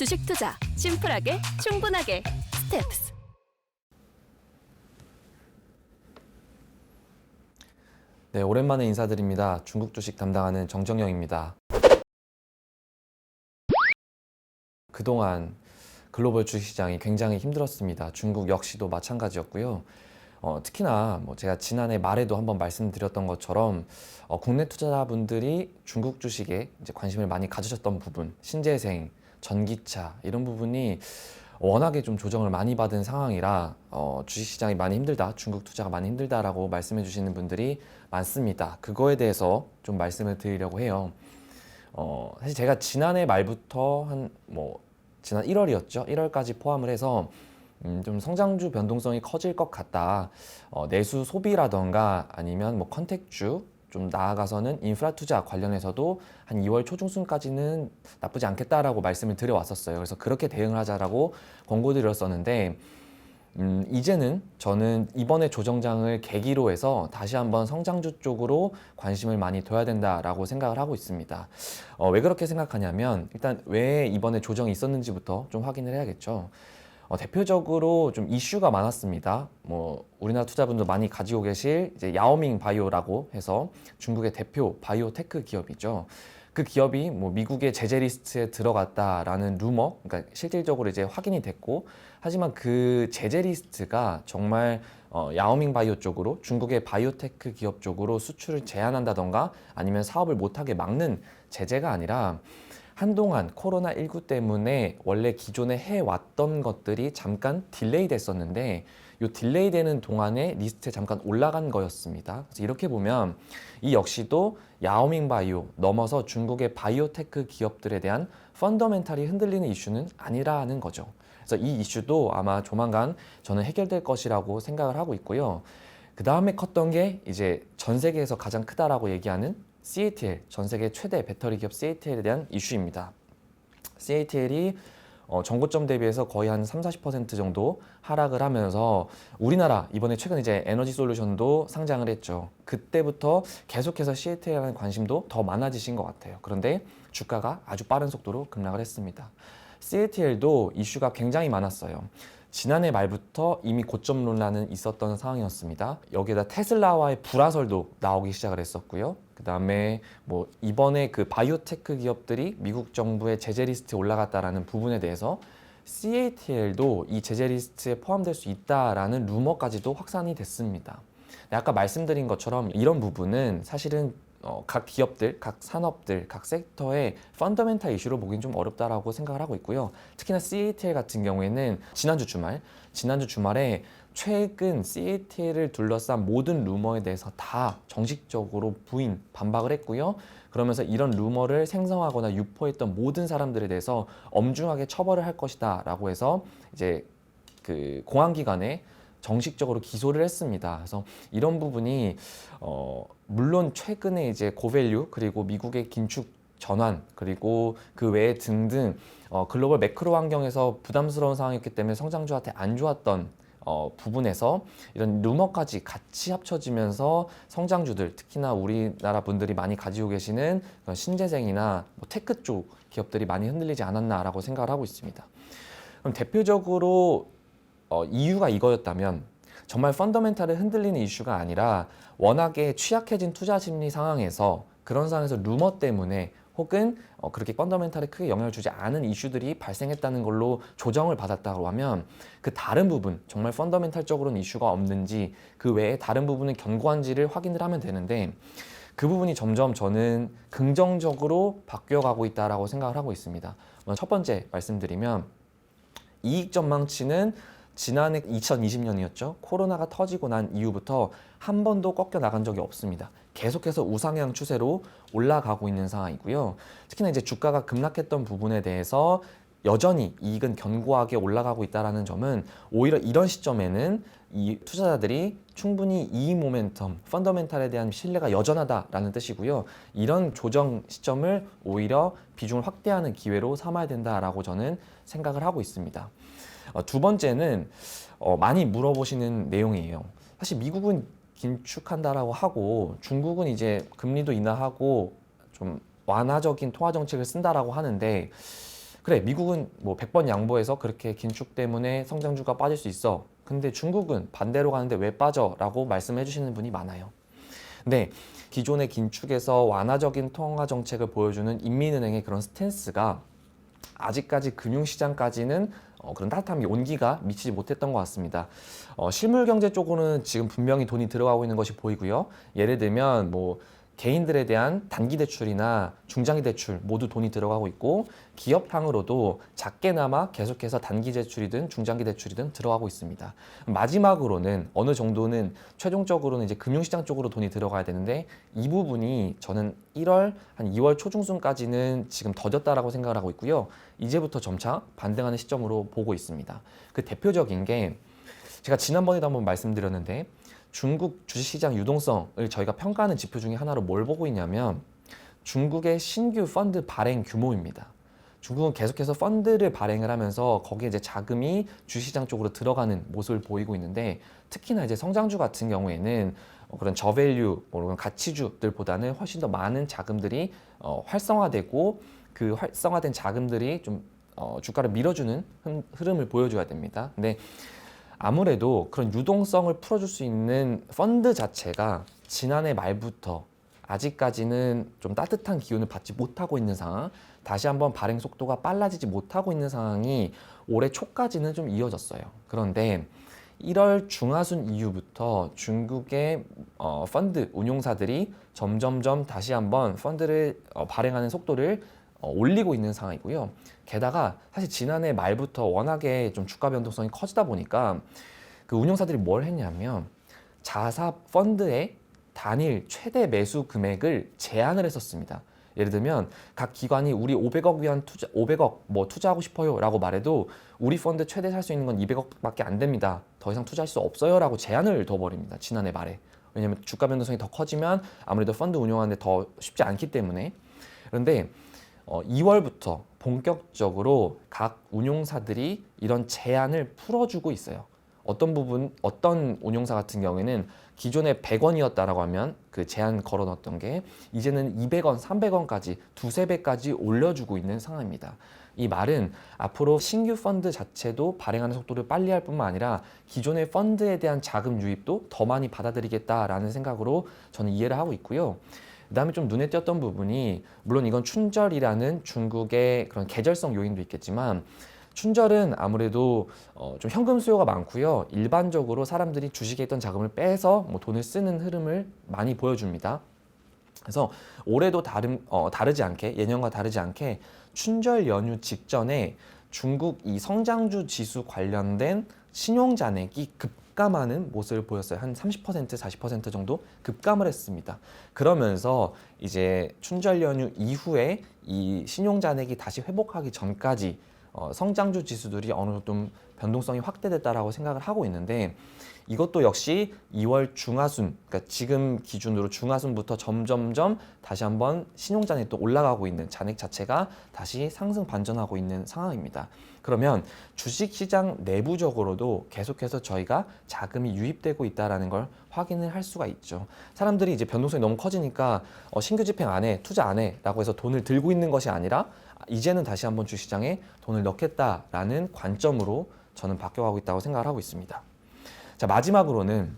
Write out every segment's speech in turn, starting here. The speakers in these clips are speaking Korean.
주식 투자 심플하게 충분하게 스텝스. 네, 오랜만에 인사드립니다. 중국 주식 담당하는 정정영입니다. 그동안 글로벌 주식시장이 굉장히 힘들었습니다. 중국 역시도 마찬가지였고요. 어, 특히나 뭐 제가 지난해 말에도 한번 말씀드렸던 것처럼 어, 국내 투자자분들이 중국 주식에 이제 관심을 많이 가지셨던 부분, 신재생, 전기차 이런 부분이 워낙에 좀 조정을 많이 받은 상황이라 어, 주식시장이 많이 힘들다, 중국 투자가 많이 힘들다라고 말씀해 주시는 분들이 많습니다. 그거에 대해서 좀 말씀을 드리려고 해요. 어, 사실 제가 지난해 말부터 한 뭐 지난 1월이었죠. 1월까지 포함을 해서 음, 좀 성장주 변동성이 커질 것 같다. 어, 내수 소비라던가 아니면 뭐 컨택주 좀 나아가서는 인프라 투자 관련해서도 한 2월 초중순까지는 나쁘지 않겠다라고 말씀을 드려왔었어요. 그래서 그렇게 대응을 하자라고 권고드렸었는데 음, 이제는 저는 이번에 조정장을 계기로 해서 다시 한번 성장주 쪽으로 관심을 많이 둬야 된다라고 생각을 하고 있습니다. 어, 왜 그렇게 생각하냐면 일단 왜 이번에 조정이 있었는지부터 좀 확인을 해야겠죠. 어, 대표적으로 좀 이슈가 많았습니다. 뭐 우리나라 투자분들 많이 가지고 계실 이제 야오밍 바이오라고 해서 중국의 대표 바이오 테크 기업이죠. 그 기업이 뭐 미국의 제재 리스트에 들어갔다라는 루머, 그러니까 실질적으로 이제 확인이 됐고, 하지만 그 제재 리스트가 정말 어, 야오밍 바이오 쪽으로 중국의 바이오테크 기업 쪽으로 수출을 제한한다던가 아니면 사업을 못하게 막는 제재가 아니라 한동안 코로나19 때문에 원래 기존에 해왔던 것들이 잠깐 딜레이 됐었는데 이 딜레이 되는 동안에 리스트에 잠깐 올라간 거였습니다. 그래서 이렇게 보면 이 역시도 야오밍 바이오 넘어서 중국의 바이오테크 기업들에 대한 펀더멘탈이 흔들리는 이슈는 아니라는 거죠. 그래서 이 이슈도 아마 조만간 저는 해결될 것이라고 생각을 하고 있고요. 그 다음에 컸던 게 이제 전 세계에서 가장 크다라고 얘기하는 CATL, 전 세계 최대 배터리 기업 CATL에 대한 이슈입니다. CATL이 어, 전고점 대비해서 거의 한 3, 40% 정도 하락을 하면서 우리나라 이번에 최근 이제 에너지 솔루션도 상장을 했죠. 그때부터 계속해서 CATL에 대한 관심도 더 많아지신 것 같아요. 그런데 주가가 아주 빠른 속도로 급락을 했습니다. CATL도 이슈가 굉장히 많았어요. 지난해 말부터 이미 고점 논란은 있었던 상황이었습니다. 여기에다 테슬라와의 불화설도 나오기 시작을 했었고요. 그 다음에 뭐 이번에 그 바이오테크 기업들이 미국 정부의 제재 리스트에 올라갔다라는 부분에 대해서 CATL도 이 제재 리스트에 포함될 수 있다라는 루머까지도 확산이 됐습니다. 네, 아까 말씀드린 것처럼 이런 부분은 사실은 어, 각 기업들, 각 산업들, 각 섹터의 펀더멘탈 이슈로 보긴 좀 어렵다라고 생각을 하고 있고요. 특히나 CATL 같은 경우에는 지난주 주말, 지난주 주말에 최근 CATL을 둘러싼 모든 루머에 대해서 다 정식적으로 부인, 반박을 했고요. 그러면서 이런 루머를 생성하거나 유포했던 모든 사람들에 대해서 엄중하게 처벌을 할 것이다 라고 해서 이제 그 공안기관에 정식적으로 기소를 했습니다. 그래서 이런 부분이 어 물론 최근에 이제 고밸류 그리고 미국의 긴축 전환 그리고 그 외에 등등 어 글로벌 매크로 환경에서 부담스러운 상황이었기 때문에 성장주한테 안 좋았던 어 부분에서 이런 루머까지 같이 합쳐지면서 성장주들 특히나 우리나라 분들이 많이 가지고 계시는 신재생이나 뭐 테크 쪽 기업들이 많이 흔들리지 않았나라고 생각을 하고 있습니다. 그럼 대표적으로 어, 이유가 이거였다면 정말 펀더멘탈을 흔들리는 이슈가 아니라 워낙에 취약해진 투자 심리 상황에서 그런 상황에서 루머 때문에 혹은 어, 그렇게 펀더멘탈에 크게 영향을 주지 않은 이슈들이 발생했다는 걸로 조정을 받았다고 하면 그 다른 부분 정말 펀더멘탈적으로는 이슈가 없는지 그 외에 다른 부분은 견고한지를 확인을 하면 되는데 그 부분이 점점 저는 긍정적으로 바뀌어가고 있다라고 생각을 하고 있습니다. 첫 번째 말씀드리면 이익 전망치는 지난해 2020년이었죠. 코로나가 터지고 난 이후부터 한 번도 꺾여 나간 적이 없습니다. 계속해서 우상향 추세로 올라가고 있는 상황이고요. 특히나 이제 주가가 급락했던 부분에 대해서 여전히 이익은 견고하게 올라가고 있다는 점은 오히려 이런 시점에는 이 투자자들이 충분히 이익 모멘텀, 펀더멘탈에 대한 신뢰가 여전하다라는 뜻이고요. 이런 조정 시점을 오히려 비중을 확대하는 기회로 삼아야 된다라고 저는 생각을 하고 있습니다. 어, 두 번째는 어, 많이 물어보시는 내용이에요. 사실 미국은 긴축한다라고 하고 중국은 이제 금리도 인하하고 좀 완화적인 통화 정책을 쓴다라고 하는데 그래 미국은 뭐 100번 양보해서 그렇게 긴축 때문에 성장주가 빠질 수 있어. 근데 중국은 반대로 가는데 왜 빠져?라고 말씀해 주시는 분이 많아요. 근데 기존의 긴축에서 완화적인 통화 정책을 보여주는 인민은행의 그런 스탠스가 아직까지 금융시장까지는 어, 그런 따뜻함이 온기가 미치지 못했던 것 같습니다. 어, 실물 경제 쪽으로는 지금 분명히 돈이 들어가고 있는 것이 보이고요. 예를 들면 뭐 개인들에 대한 단기 대출이나 중장기 대출 모두 돈이 들어가고 있고 기업향으로도 작게나마 계속해서 단기 대출이든 중장기 대출이든 들어가고 있습니다. 마지막으로는 어느 정도는 최종적으로는 이제 금융시장 쪽으로 돈이 들어가야 되는데 이 부분이 저는 1월 한 2월 초중순까지는 지금 더뎠다라고 생각을 하고 있고요. 이제부터 점차 반등하는 시점으로 보고 있습니다. 그 대표적인 게 제가 지난번에도 한번 말씀드렸는데 중국 주식시장 유동성을 저희가 평가하는 지표 중에 하나로 뭘 보고 있냐면 중국의 신규 펀드 발행 규모입니다. 중국은 계속해서 펀드를 발행을 하면서 거기에 이제 자금이 주시장 쪽으로 들어가는 모습을 보이고 있는데 특히나 이제 성장주 같은 경우에는 어, 그런 저밸류, 뭐 가치주들보다는 훨씬 더 많은 자금들이 어, 활성화되고 그 활성화된 자금들이 좀 어, 주가를 밀어주는 흐- 흐름을 보여줘야 됩니다. 근데 아무래도 그런 유동성을 풀어줄 수 있는 펀드 자체가 지난해 말부터 아직까지는 좀 따뜻한 기운을 받지 못하고 있는 상황, 다시 한번 발행 속도가 빨라지지 못하고 있는 상황이 올해 초까지는 좀 이어졌어요. 그런데 1월 중하순 이후부터 중국의 어, 펀드 운용사들이 점점점 다시 한번 펀드를 어, 발행하는 속도를 어, 올리고 있는 상황이고요. 게다가 사실 지난해 말부터 워낙에 좀 주가 변동성이 커지다 보니까 그 운용사들이 뭘 했냐면 자사 펀드의 단일 최대 매수 금액을 제한을 했었습니다. 예를 들면 각 기관이 우리 500억 위한 투자 500억 뭐 투자하고 싶어요라고 말해도 우리 펀드 최대 살 수 있는 건 200억밖에 안 됩니다. 더 이상 투자할 수 없어요라고 제한을 둬 버립니다. 지난해 말에 왜냐하면 주가 변동성이 더 커지면 아무래도 펀드 운용하는데 더 쉽지 않기 때문에 그런데 어, 2월부터 본격적으로 각 운용사들이 이런 제한을 풀어주고 있어요. 어떤 부분, 어떤 운용사 같은 경우에는 기존에 100원이었다라고 하면 그 제한 걸어 넣었던 게 이제는 200원, 300원까지 두세 배까지 올려주고 있는 상황입니다. 이 말은 앞으로 신규 펀드 자체도 발행하는 속도를 빨리 할 뿐만 아니라 기존의 펀드에 대한 자금 유입도 더 많이 받아들이겠다라는 생각으로 저는 이해를 하고 있고요. 그다음에 좀 눈에 띄었던 부분이 물론 이건 춘절이라는 중국의 그런 계절성 요인도 있겠지만 춘절은 아무래도 어, 좀 현금 수요가 많고요. 일반적으로 사람들이 주식에 있던 자금을 빼서 뭐 돈을 쓰는 흐름을 많이 보여줍니다. 그래서 올해도 다름 어, 다르지 않게 예년과 다르지 않게 춘절 연휴 직전에 중국 이 성장주 지수 관련된 신용 잔액이 급 감하는 모습을 보였어요. 한 30% 40% 정도 급감을 했습니다. 그러면서 이제 춘절 연휴 이후에 이 신용 잔액이 다시 회복하기 전까지 어, 성장주 지수들이 어느 정도 좀 변동성이 확대됐다라고 생각을 하고 있는데 이것도 역시 2월 중하순, 그러니까 지금 기준으로 중하순부터 점점점 다시 한번 신용 잔액이 또 올라가고 있는 잔액 자체가 다시 상승 반전하고 있는 상황입니다. 그러면 주식 시장 내부적으로도 계속해서 저희가 자금이 유입되고 있다라는 걸 확인을 할 수가 있죠. 사람들이 이제 변동성이 너무 커지니까 어, 신규 집행 안 해, 투자 안 해라고 해서 돈을 들고 있는 것이 아니라 이제는 다시 한번 주시장에 돈을 넣겠다라는 관점으로 저는 바뀌어가고 있다고 생각을 하고 있습니다. 자 마지막으로는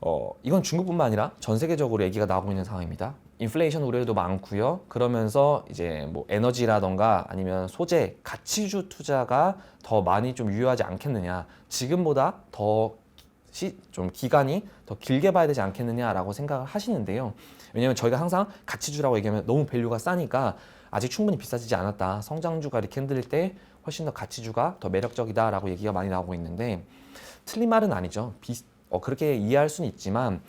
어, 이건 중국뿐만 아니라 전 세계적으로 얘기가 나오고 있는 상황입니다. 인플레이션 우려도 많고요. 그러면서 이제 뭐 에너지라던가 아니면 소재, 가치주 투자가 더 많이 좀 유효하지 않겠느냐. 지금보다 더 시, 좀 기간이 더 길게 봐야 되지 않겠느냐라고 생각을 하시는데요. 왜냐하면 저희가 항상 가치주라고 얘기하면 너무 밸류가 싸니까 아직 충분히 비싸지지 않았다. 성장주가 이렇게 흔들릴 때 훨씬 더 가치주가 더 매력적이다라고 얘기가 많이 나오고 있는데 틀린 말은 아니죠. 비, 어, 그렇게 이해할 수는 있지만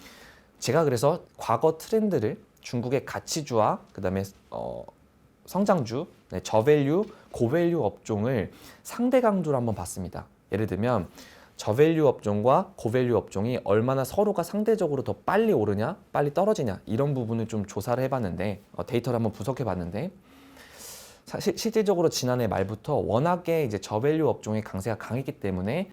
제가 그래서 과거 트렌드를 중국의 가치주와 그다음에 어, 성장주, 네, 저밸류, 고밸류 업종을 상대 강도로 한번 봤습니다. 예를 들면 저밸류 업종과 고밸류 업종이 얼마나 서로가 상대적으로 더 빨리 오르냐, 빨리 떨어지냐 이런 부분을 좀 조사를 해봤는데 어, 데이터를 한번 분석해봤는데 사실 실질적으로 지난해 말부터 워낙에 이제 저밸류 업종의 강세가 강했기 때문에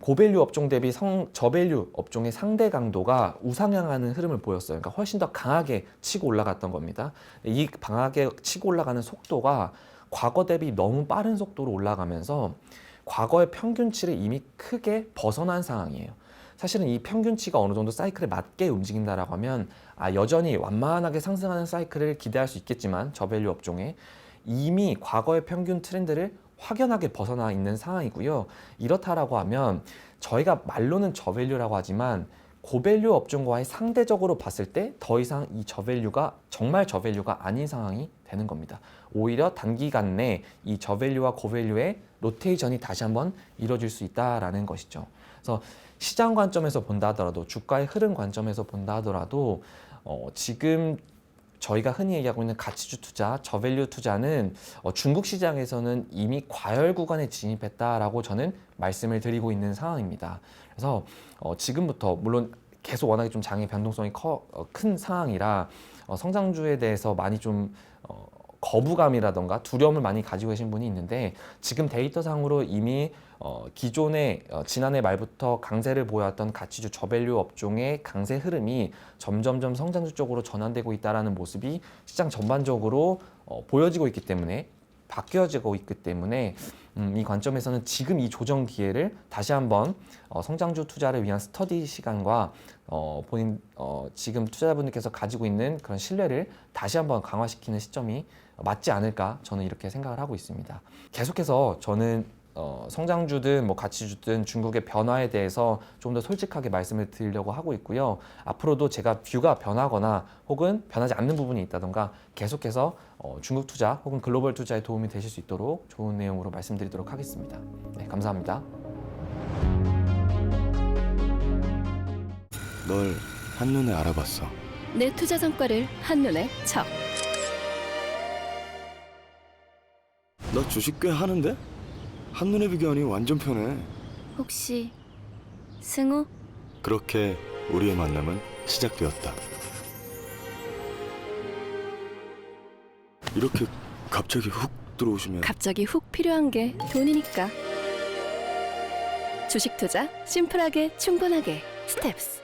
고밸류 업종 대비 성, 저밸류 업종의 상대 강도가 우상향하는 흐름을 보였어요. 그러니까 훨씬 더 강하게 치고 올라갔던 겁니다. 이 강하게 치고 올라가는 속도가 과거 대비 너무 빠른 속도로 올라가면서 과거의 평균치를 이미 크게 벗어난 상황이에요. 사실은 이 평균치가 어느 정도 사이클에 맞게 움직인다라고 하면 아, 여전히 완만하게 상승하는 사이클을 기대할 수 있겠지만 저밸류 업종에 이미 과거의 평균 트렌드를 확연하게 벗어나 있는 상황이고요. 이렇다라고 하면 저희가 말로는 저밸류라고 하지만 고밸류 업종과의 상대적으로 봤을 때 더 이상 이 저밸류가 정말 저밸류가 아닌 상황이 되는 겁니다. 오히려 단기간 내 이 저밸류와 고밸류의 로테이션이 다시 한번 이루어질 수 있다라는 것이죠. 그래서 시장 관점에서 본다 하더라도 주가의 흐름 관점에서 본다 하더라도 어, 지금 저희가 흔히 얘기하고 있는 가치주 투자, 저밸류 투자는 어, 중국 시장에서는 이미 과열 구간에 진입했다라고 저는 말씀을 드리고 있는 상황입니다. 그래서 어, 지금부터 물론 계속 워낙에 좀 장의 변동성이 커, 어, 큰 상황이라 어, 성장주에 대해서 많이 좀 어, 거부감이라던가 두려움을 많이 가지고 계신 분이 있는데 지금 데이터상으로 이미 어, 기존에 어, 지난해 말부터 강세를 보여왔던 가치주 저밸류 업종의 강세 흐름이 점점점 성장주 쪽으로 전환되고 있다라는 모습이 시장 전반적으로 어, 보여지고 있기 때문에 바뀌어지고 있기 때문에 음, 이 관점에서는 지금 이 조정 기회를 다시 한번 어, 성장주 투자를 위한 스터디 시간과 어, 본인 어, 지금 투자자분들께서 가지고 있는 그런 신뢰를 다시 한번 강화시키는 시점이 맞지 않을까 저는 이렇게 생각을 하고 있습니다. 계속해서 저는 어, 성장주든 뭐 가치주든 중국의 변화에 대해서 좀 더 솔직하게 말씀을 드리려고 하고 있고요. 앞으로도 제가 뷰가 변하거나 혹은 변하지 않는 부분이 있다던가 계속해서 어, 중국 투자 혹은 글로벌 투자에 도움이 되실 수 있도록 좋은 내용으로 말씀드리도록 하겠습니다. 네, 감사합니다. 널 한눈에 알아봤어. 내 투자 성과를 한눈에 척. 나 주식 꽤 하는데? 한눈에 비교하니 완전 편해. 혹시 승우? 그렇게 우리의 만남은 시작되었다. 이렇게 갑자기 훅 들어오시면 갑자기 훅 필요한 게 돈이니까. 주식 투자 심플하게 충분하게 스텝스.